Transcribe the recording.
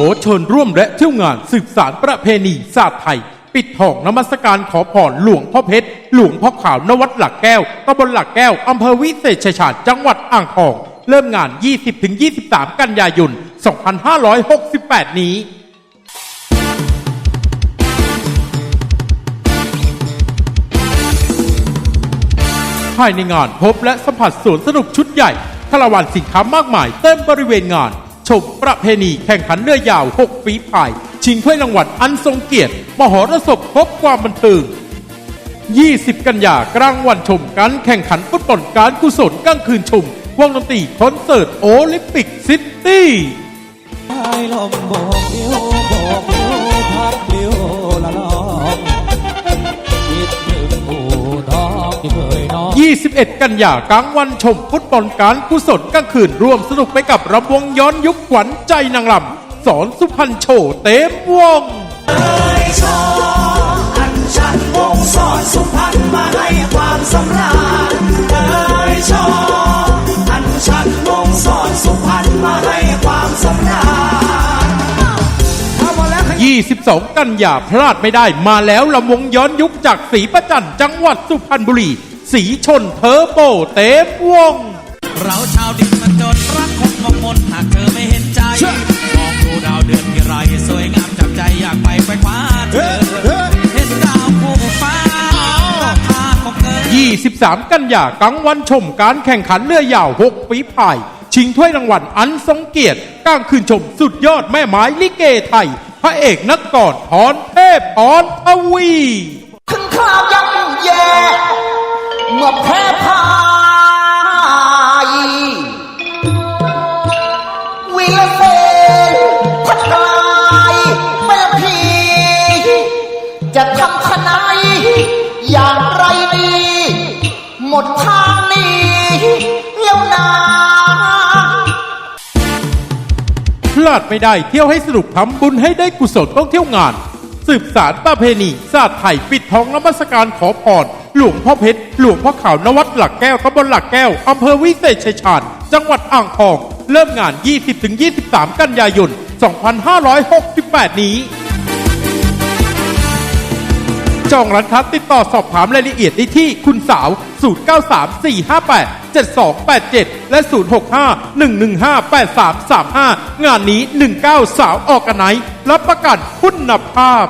ขอเชิญร่วมและเที่ยวงานสืบสารประเพณีศาสตร์ไทย ปิดทองนมัสการขอพรหลวงพ่อเพชร หลวงพ่อขาวนวัดหลักแก้วตำบลหลักแก้วอำเภอวิเศษชัยชาญจังหวัดอ่างทอง เริ่มงาน 20-23 กันยายน 2568 นี้ภายในงานพบและสัมผัสสวนสนุกชุดใหญ่คาราวานสินค้ามากมายเต็มบริเวณงาน ชมประเพณีแข่งขันเรือยาว 6 ฝีพาย ชิงถ้วยรางวัลอันทรงเกียรติ มหรสพพบความบันเทิง 20 กันยากลางวันชมการแข่งขันฟุตบอลการกุศลกลางคืนชมวงดนตรีคอนเสิร์ตโอลิมปิกซิตี้ลมโบกเลี้ยวโบกเลี้ยวพัดเลี้ยวละลองคิดถึงผู้ทองที่เคยนอน 21 กันยากลางวันชมฟุตบอลการกุศลกลางคืนร่วมสนุกไปกับรำวงย้อนยุคขวัญใจนางลำสอนสุพรรณโชว์เต็มวงชออันชันวงสอนสุพรรณมาให้ความสำราญเอ้ยชออันชันวงสอนสุพรรณมาให้ความสำราญ22 กันยาพลาดไม่ได้มาแล้วลำวงย้อนยุคจากสีประจันจังหวัดสุพรรณบุรี สีชนเทอร์โบเต็มวง เราชาวดินมันจนรักคงมองมนหากเธอไม่เห็นใจมองดูดาวเดือนที่ไรสวยงามจับใจอยากไปไปคว้าเธอเห็นดาวคู่ฟ้าราคาของเกิน23 กันยากลางวันชมการแข่งขันเรือยาว6ฝีพายชิงถ้วยรางวัลอันทรงเกียรติกลางคืนชมสุดยอดแม่ไม้ลิเกไทย พระเอกนักกอดพรเทพพรทวีถึงคราวย่ำแย่ เมื่อแพ้พายวีรเสนพักลายเป็นผีจะทำขนายอย่างไรดี หมดทางนี้แล้วนาพลาดไม่ได้เที่ยวให้สนุกทำบุญให้ได้กุศลต้องเที่ยวงาน สืบสารประเพณีศาสตร์ไทยปิดทองนมัสการขอพรหลวงพ่อเพชร หลวงพ่อขาวนวัดหลักแก้วตำบลหลักแก้ว อำเภอวิเศษชัยชาญ จังหวัดอ่างทอง เริ่มงาน 20-23 กันยายน 2568 นี้ จองร้านค้าติดต่อสอบถามรายละเอียดได้ที่คุณสาว 093458 7287 และ 065 115 8335 งานนี้ 19 สาวออกกันไหนรับประกันคุณภาพ